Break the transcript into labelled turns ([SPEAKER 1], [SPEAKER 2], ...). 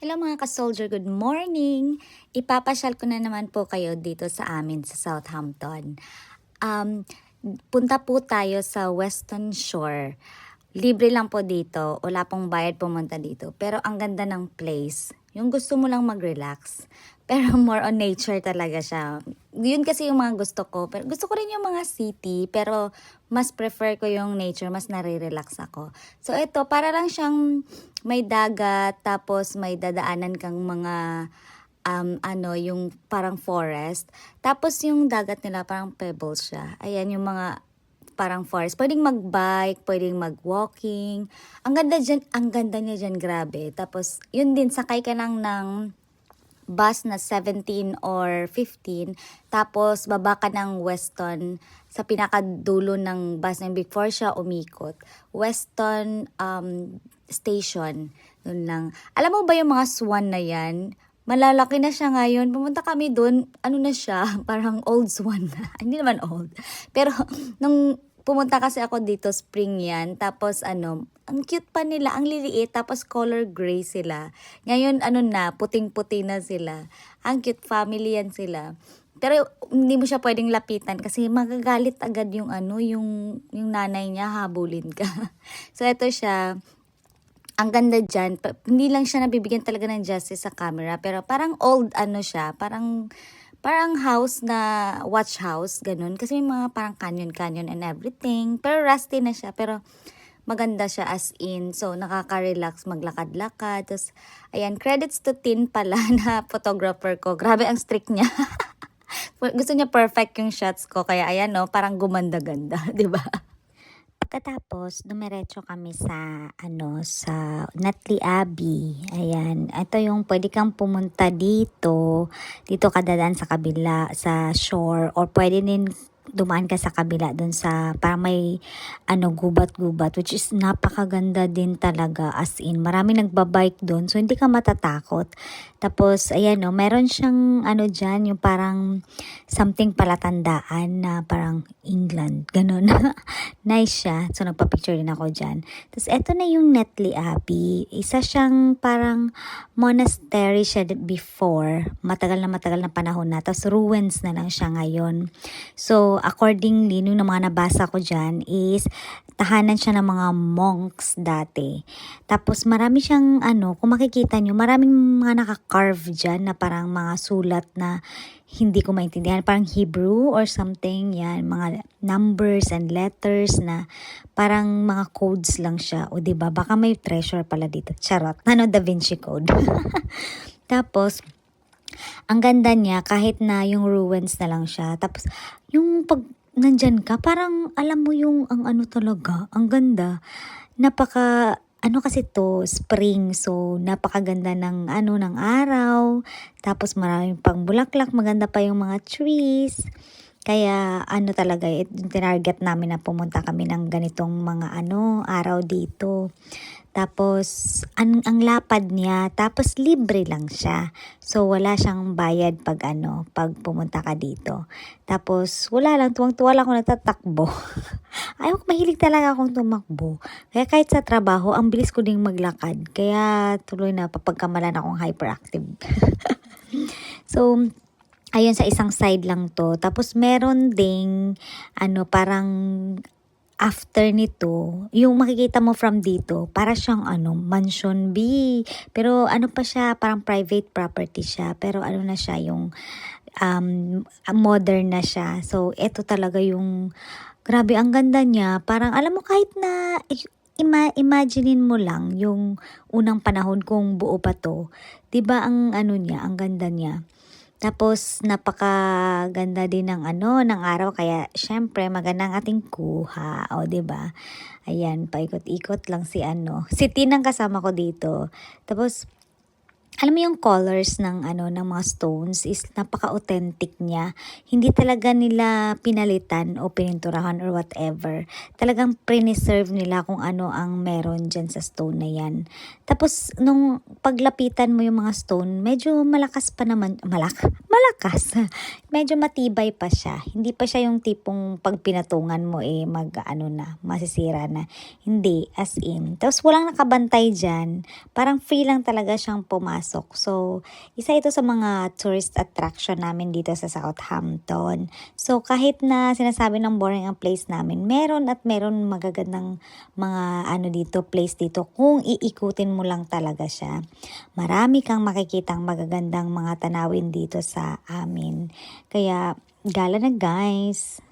[SPEAKER 1] Hello mga ka-soldier, good morning! Ipapasyal ko na naman po kayo dito sa amin sa Southampton. Um, punta po tayo sa Western Shore. Libre lang po dito, wala pong bayad pumunta dito. Pero ang ganda ng place, yung gusto mo lang mag-relax. Pero more on nature talaga siya. Yun kasi yung mga gusto ko. Pero gusto ko rin yung mga city, pero mas prefer ko yung nature, mas nare-relax ako. So ito, para lang siyang may dagat, tapos may dadaanan kang mga um, ano, yung parang forest. Tapos yung dagat nila parang pebbles siya. Ayan yung mga parang forest. Pwedeng mag-bike, pwedeng mag-walking. Ang ganda dyan, ang ganda niya dyan, grabe. Tapos, yun din, sakay ka lang ng bus na 17 or 15, tapos baba ka ng Weston sa pinakadulo ng bus yun before siya umikot. Weston um, Station. Yun lang. Alam mo ba yung mga swan na yan? Malalaki na siya ngayon. Pumunta kami doon, ano na siya, parang old swan na. Hindi naman old. Pero nung pumunta kasi ako dito, spring yan. Tapos ano, ang cute pa nila, ang liliit, tapos color gray sila. Ngayon, ano na, puting-puti na sila. Ang cute, family yan sila. Pero hindi mo siya pwedeng lapitan kasi magagalit agad yung ano, yung, yung nanay niya, habulin ka. so, ito siya, ang ganda dyan, hindi lang siya nabibigyan talaga ng justice sa camera, pero parang old ano siya, parang parang house na watch house, ganun. Kasi may mga parang canyon-canyon and everything. Pero rusty na siya, pero maganda siya as in. So, nakaka-relax maglakad-lakad. Tapos, ayan, credits to Tin pala na photographer ko. Grabe ang strict niya. Gusto niya perfect yung shots ko. Kaya ayan, no, parang gumanda-ganda, di ba? Pagkatapos, dumiretso kami sa, ano, sa Nutley Abbey. Ayan. Ito yung pwede kang pumunta dito. Dito ka dadaan sa kabila, sa shore. Or pwede din dumaan ka sa kabila dun sa parang may ano gubat-gubat which is napakaganda din talaga as in marami nagbabike doon so hindi ka matatakot. Tapos ayan no meron siyang ano diyan yung parang something palatandaan na parang England ganun. Nice siya so nagpa-picture din ako diyan tapos eto na yung Netley Abbey isa siyang parang monastery siya before matagal na matagal na panahon na tapos ruins na lang siya ngayon. So accordingly, nung mga nabasa ko dyan is tahanan siya ng mga monks dati. Tapos marami siyang ano, kung makikita nyo, maraming mga naka-carve dyan na parang mga sulat na hindi ko maintindihan. Parang Hebrew or something, yan. Mga numbers and letters na parang mga codes lang siya. O ba diba, baka may treasure pala dito. Charot. Ano, Da Vinci Code. Tapos, ang ganda niya kahit na yung ruins na lang siya. Tapos yung pag nandyan ka, parang alam mo yung ang ano talaga, ang ganda. Napaka ano kasi to, spring. So, napakaganda ng ano ng araw. Tapos maraming pang bulaklak, maganda pa yung mga trees. Kaya ano talaga, it, tinarget namin na pumunta kami ng ganitong mga ano, araw dito. Tapos, ang, ang lapad niya, tapos libre lang siya. So, wala siyang bayad pag ano, pag pumunta ka dito. Tapos, wala lang, tuwang-tuwa lang ako natatakbo. Ayaw mahilig talaga akong tumakbo. Kaya kahit sa trabaho, ang bilis ko ding maglakad. Kaya tuloy na papagkamalan akong hyperactive. so, ayun sa isang side lang to. Tapos meron ding ano parang after nito, yung makikita mo from dito, para siyang ano, mansion B. Pero ano pa siya, parang private property siya. Pero ano na siya, yung um, modern na siya. So, ito talaga yung, grabe, ang ganda niya. Parang, alam mo, kahit na, ima imaginein mo lang yung unang panahon kung buo pa to. 'Di ba ang ano niya, ang ganda niya. Tapos, napakaganda din ng ano, ng araw. Kaya, syempre, maganda ang ating kuha. O, ba diba? Ayan, paikot-ikot lang si ano. Si Tinang kasama ko dito. Tapos, alam mo yung colors ng ano ng mga stones is napaka-authentic niya. Hindi talaga nila pinalitan o pininturahan or whatever. Talagang preserve nila kung ano ang meron dyan sa stone na yan. Tapos, nung paglapitan mo yung mga stone, medyo malakas pa naman, malak, malakas. medyo matibay pa siya. Hindi pa siya yung tipong pag pinatungan mo eh, mag, ano na, masisira na. Hindi, as in. Tapos, walang nakabantay dyan. Parang free lang talaga siyang pumasok. So, isa ito sa mga tourist attraction namin dito sa Southampton. So, kahit na sinasabi ng boring ang place namin, meron at meron magagandang mga ano dito, place dito kung iikutin mo lang talaga siya. Marami kang makikitang magagandang mga tanawin dito sa amin. Kaya, gala na guys!